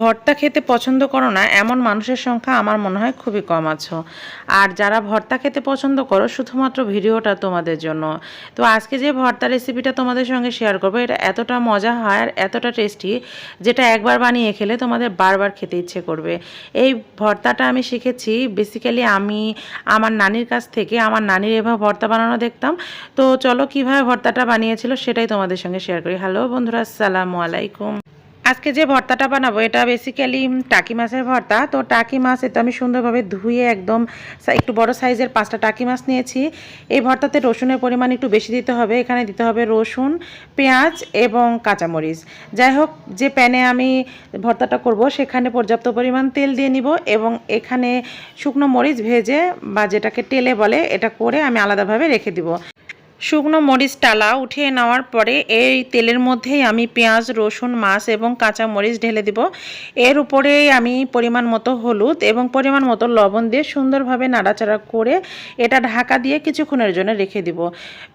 ভর্তা খেতে পছন্দ করো না, এমন মানুষের সংখ্যা আমার মনে হয় খুবই কম আছো। আর যারা ভর্তা খেতে পছন্দ করো, শুধুমাত্র ভিডিওটা তোমাদের জন্য। তো আজকে যে ভর্তা রেসিপিটা তোমাদের সঙ্গে শেয়ার করব, এটা এতটা মজা হয় আর এতটা টেস্টি যেটা একবার বানিয়ে খেলে তোমাদের বারবার খেতে ইচ্ছে করবে। এই ভর্তাটা আমি শিখেছি বেসিক্যালি আমি আমার নানির কাছ থেকে, আমার নানির এভাবে ভর্তা বানানো দেখতাম। তো চলো কীভাবে ভর্তাটা বানিয়েছিল সেটাই তোমাদের সঙ্গে শেয়ার করি। হ্যালো বন্ধুরা, আসসালামু আলাইকুম। আজকে যে ভর্তাটা বানাবো, এটা বেসিক্যালি টাকি মাছের ভর্তা। তো টাকি মাছ এটা আমি সুন্দরভাবে ধুয়ে একদম একটু বড় সাইজের পাঁচটা টাকি মাছ নিয়েছি। এই ভর্তাতে রসুনের পরিমাণ একটু বেশি দিতে হবে। এখানে দিতে হবে রসুন, পেঁয়াজ এবং কাঁচামরিচ। যাই হোক, যে প্যানে আমি ভর্তাটা করব, সেখানে পর্যাপ্ত পরিমাণ তেল দিয়ে নিব এবং এখানে শুকনো মরিচ ভেজে বা যেটাকে টেলে বলে, এটা করে আমি আলাদাভাবে রেখে দিব। শুকনো মরিচ টালা উঠিয়ে নেওয়ার পরে এই তেলের মধ্যেই আমি পেঁয়াজ, রসুন, মাছ এবং কাঁচা মরিচ ঢেলে দিব। এর উপরেই আমি পরিমাণ মতো হলুদ এবং পরিমাণ মতো লবণ দিয়ে সুন্দরভাবে নাড়াচাড়া করে এটা ঢাকা দিয়ে কিছুক্ষণের জন্য রেখে দিব।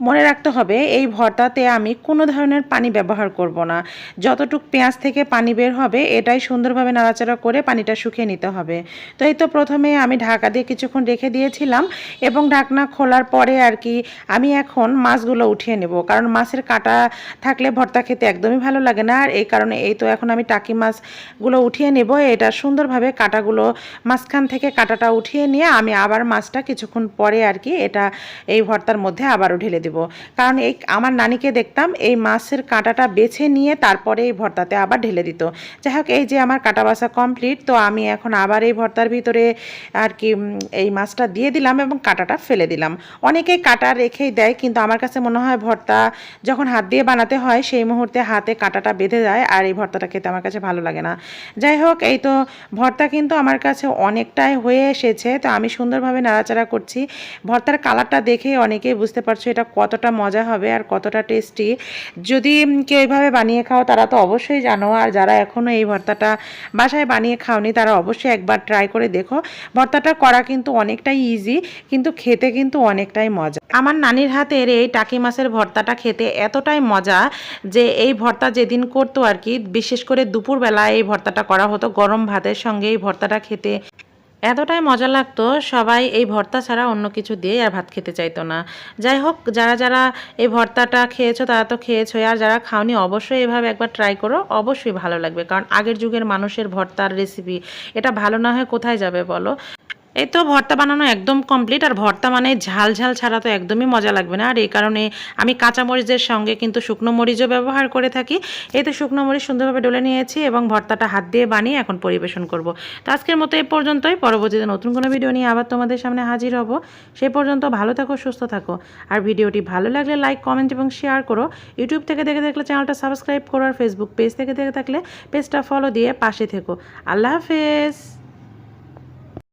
মনে রাখতে হবে, এই ভর্তাতে আমি কোনো ধরনের পানি ব্যবহার করব না। যতটুক পেঁয়াজ থেকে পানি বের হবে, এটাই সুন্দরভাবে নাড়াচাড়া করে পানিটা শুকিয়ে নিতে হবে। তো এই তো প্রথমে আমি ঢাকা দিয়ে কিছুক্ষণ রেখে দিয়েছিলাম এবং ঢাকনা খোলার পরে আর কি আমি এখন মাছগুলো উঠিয়ে নেব। কারণ মাছের কাটা থাকলে ভর্তা খেতে একদমই ভালো লাগে না। আর এই কারণে এই তো এখন আমি টাকি মাছগুলো উঠিয়ে নেব। এটা সুন্দরভাবে কাটাগুলো মাঝখান থেকে কাটাটা উঠিয়ে নিয়ে আমি আবার মাছটা কিছুক্ষণ পরে আর কি এটা এই ভর্তার মধ্যে আবারও ঢেলে দেব। কারণ এই আমার নানিকে দেখতাম এই মাছের কাঁটাটা বেছে নিয়ে তারপরে এই ভর্তাতে আবার ঢেলে দিত। যাই হোক, এই যে আমার কাটা বাসা কমপ্লিট তো আমি এখন আবার এই ভর্তার ভিতরে আর কি এই মাছটা দিয়ে দিলাম এবং কাঁটাটা ফেলে দিলাম। অনেকেই কাটা রেখেই দেয়, কিন্তু আমার কাছে মনে হয় ভর্তা যখন হাত দিয়ে বানাতে হয়, সেই মুহূর্তে হাতে কাঁটাটা বেঁধে যায় আর এই ভর্তাটা খেতে আমার কাছে ভালো লাগে না। যাই হোক, এই তো ভর্তা কিন্তু আমার কাছে অনেকটাই হয়ে এসেছে। তো আমি সুন্দরভাবে নাড়াচাড়া করছি। ভর্তার কালারটা দেখে অনেকেই বুঝতে পারছ এটা কতটা মজা হবে আর কতটা টেস্টি। যদি কেউ এইভাবে বানিয়ে খাও, তারা তো অবশ্যই জানো। আর যারা এখনও এই ভর্তাটা বাসায় বানিয়ে খাওনি, তারা অবশ্যই একবার ট্রাই করে দেখো। ভর্তাটা করা কিন্তু অনেকটাই ইজি কিন্তু খেতে কিন্তু অনেকটাই মজা। আমার নানির হাতের এই টাকি মাছের ভর্তাটা খেতে এতটাই মজা যে এই ভর্তা যেদিন করতো আর কি, বিশেষ করে দুপুরবেলা এই ভর্তাটা করা হতো, গরম ভাতের সঙ্গে এই ভর্তাটা খেতে। এতটাই মজা লাগতো, সবাই এই ভর্তা ছাড়া অন্য কিছু দিয়ে আর ভাত খেতে চাইতো না। যাই হোক, যারা যারা এই ভর্তাটা খেয়েছো তারা তো খেয়েছো, আর যারা খাওনি অবশ্যই এভাবে একবার ট্রাই করো, অবশ্যই ভালো লাগবে। কারণ আগের যুগের মানুষের ভর্তার রেসিপি এটা ভালো না হয় কোথায় যাবে বলো? এই তো ভর্তা বানানো একদম কমপ্লিট আর ভর্তা মানে ঝাল ঝাল ছাড়া তো একদমই মজা লাগবে না। আর এই কারণে আমি কাঁচা মরিচের সঙ্গে কিন্তু শুকনো মরিচও ব্যবহার করে থাকি। এই তো শুকনো মরিচ সুন্দরভাবে ডলে নিয়েছি এবং ভর্তাটা হাত দিয়ে বানিয়ে এখন পরিবেশন করব। তো আজকের মতো এই পর্যন্তই। পরবর্তীতে নতুন কোনো ভিডিও নিয়ে আবার তোমাদের সামনে হাজির হব। সেই পর্যন্ত ভালো থাকো, সুস্থ থাকো। আর ভিডিওটি ভালো লাগলে লাইক কমেন্ট এবং শেয়ার করো। ইউটিউব থেকে দেখে থাকলে চ্যানেলটা সাবস্ক্রাইব করো, আর ফেসবুক পেজ থেকে দেখে থাকলে পেজটা ফলো দিয়ে পাশে থেকো। আল্লাহ হাফেজ!